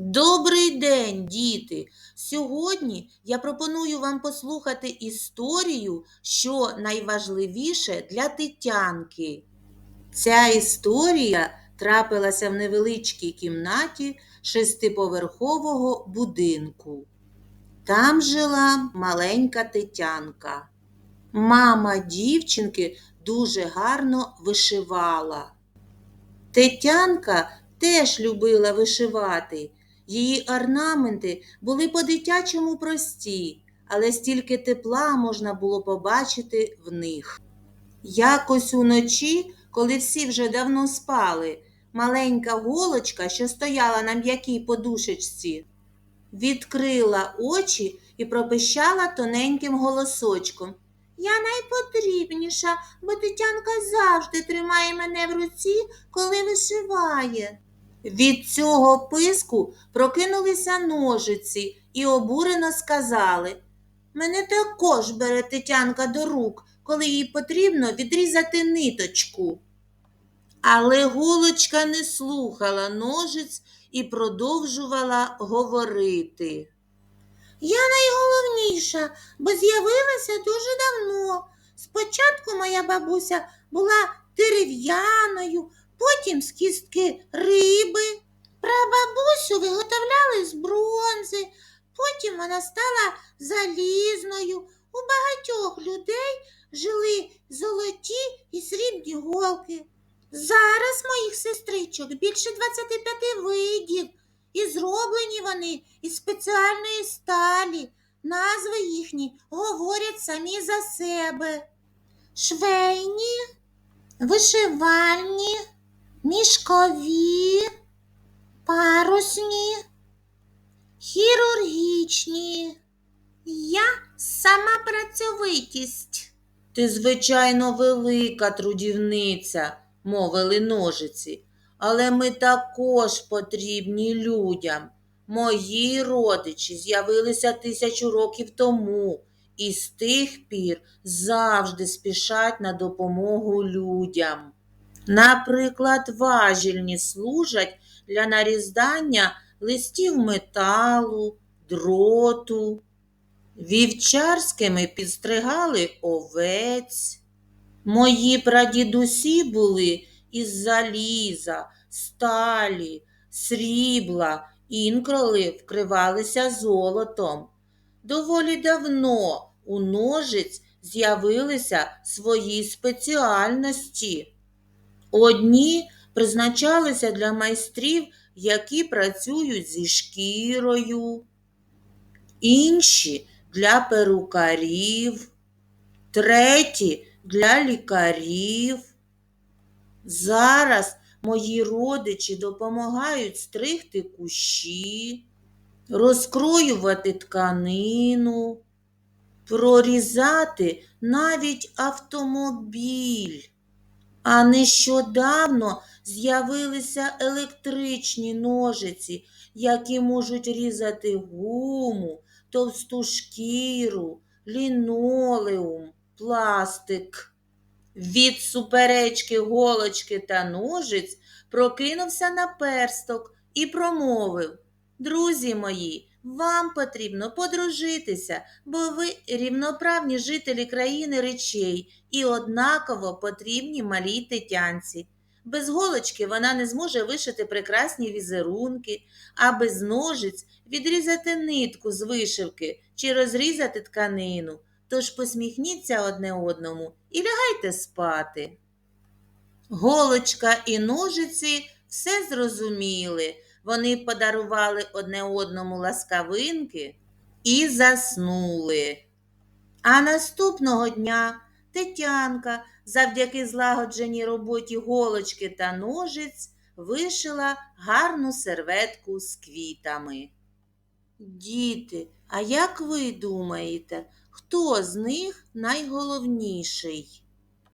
Добрий день, діти! Сьогодні я пропоную вам послухати історію, що найважливіше для Тетянки. Ця історія трапилася в невеличкій кімнаті шестиповерхового будинку. Там жила маленька Тетянка. Мама дівчинки дуже гарно вишивала. Тетянка теж любила вишивати. Її орнаменти були по-дитячому прості, але стільки тепла можна було побачити в них. Якось уночі, коли всі вже давно спали, маленька голочка, що стояла на м'якій подушечці, відкрила очі і пропищала тоненьким голосочком. Я найпотрібніша, бо Тетянка завжди тримає мене в руці, коли вишиває. Від цього писку прокинулися ножиці і обурено сказали Мене також бере Тетянка до рук, коли їй потрібно відрізати ниточку. Але голочка не слухала ножиць і продовжувала говорити. Я найголовніша, бо з'явилася дуже давно. Спочатку моя бабуся була дерев'яною, потім з кістки риби. Прабабусю виготовляли з бронзи, потім вона стала залізною. У багатьох людей жили золоті і срібні голки. Зараз моїх сестричок більше 25 видів, і зроблені вони із спеціальної сталі. Назви їхні говорять самі за себе. Швейні, вишивальні, мішкові, парусні, хірургічні. Я сама працьовитість. Ти, звичайно, велика трудівниця, мовили ножиці, але ми також потрібні людям. Мої родичі з'явилися тисячу років тому і з тих пір завжди спішать на допомогу людям. Наприклад, важільні служать для нарізання листів металу, дроту. Вівчарськими підстригали овець. Мої прадідусі були із заліза, сталі, срібла, інколи вкривалися золотом. Доволі давно у ножиць з'явилися свої спеціальності. Одні призначалися для майстрів, які працюють зі шкірою, інші для перукарів, треті для лікарів. Зараз мої родичі допомагають стригти кущі, розкроювати тканину, прорізати навіть автомобіль. А нещодавно з'явилися електричні ножиці, які можуть різати гуму, товсту шкіру, лінолеум, пластик. Від суперечки голочки та ножиць прокинувся наперсток і промовив Друзі мої, вам потрібно подружитися, бо ви рівноправні жителі країни речей і однаково потрібні малій тетянці. Без голочки вона не зможе вишити прекрасні візерунки, а без ножиць відрізати нитку з вишивки чи розрізати тканину. Тож посміхніться одне одному і лягайте спати. Голочка і ножиці все зрозуміли. Вони подарували одне одному ласкавинки і заснули. А наступного дня Тетянка, завдяки злагодженій роботі голочки та ножиць, вишила гарну серветку з квітами. Діти, а як ви думаєте, хто з них найголовніший?